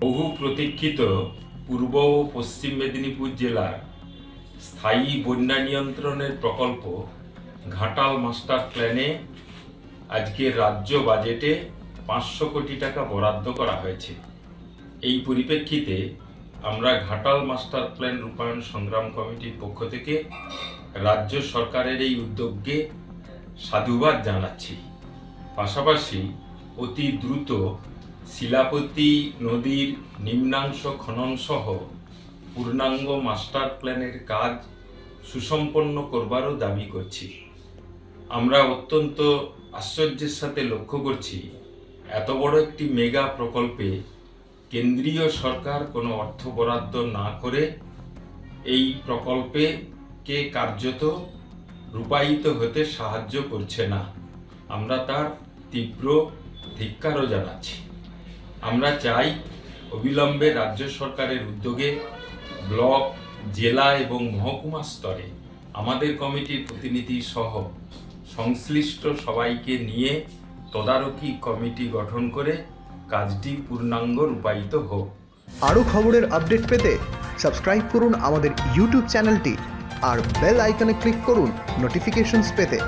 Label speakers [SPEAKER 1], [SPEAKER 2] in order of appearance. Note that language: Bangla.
[SPEAKER 1] বহু প্রতীক্ষিত পূর্ব ও পশ্চিম মেদিনীপুর জেলার স্থায়ী বন্যা নিয়ন্ত্রণের প্রকল্প ঘাটাল মাস্টার প্ল্যানে আজকে রাজ্য বাজেটে পাঁচশো কোটি টাকা বরাদ্দ করা হয়েছে। এই পরিপ্রেক্ষিতে আমরা ঘাটাল মাস্টার প্ল্যান রূপায়ণ সংগ্রাম কমিটির পক্ষ থেকে রাজ্য সরকারের এই উদ্যোগকে সাধুবাদ জানাচ্ছি। পাশাপাশি অতি দ্রুত শিলাপতি নদীর নিম্নাংশ খনন সহ পূর্ণাঙ্গ মাস্টার প্ল্যানের কাজ সুসম্পন্ন করবারও দাবি করছি। আমরা অত্যন্ত আশ্চর্যের সাথে লক্ষ্য করছি, এত বড় একটি মেগা প্রকল্পে কেন্দ্রীয় সরকার কোনো অর্থ বরাদ্দ না করে এই প্রকল্পে কে কার্যত রূপায়িত হতে সাহায্য করছে না। আমরা তার তীব্র ধিক্কারও জানাচ্ছি। আমরা চাই অবিলম্বে রাজ্য সরকারের উদ্যোগে ব্লক, জেলা এবং মহকুমা স্তরে আমাদের কমিটির প্রতিনিধি সহ সংশ্লিষ্ট সবাইকে নিয়ে তদারকি কমিটি গঠন করে কাজটি পূর্ণাঙ্গ রূপায়িত হোক।
[SPEAKER 2] আরও খবরের আপডেট পেতে সাবস্ক্রাইব করুন আমাদের ইউটিউব চ্যানেলটি আর বেল আইকনে ক্লিক করুন নোটিফিকেশনস পেতে।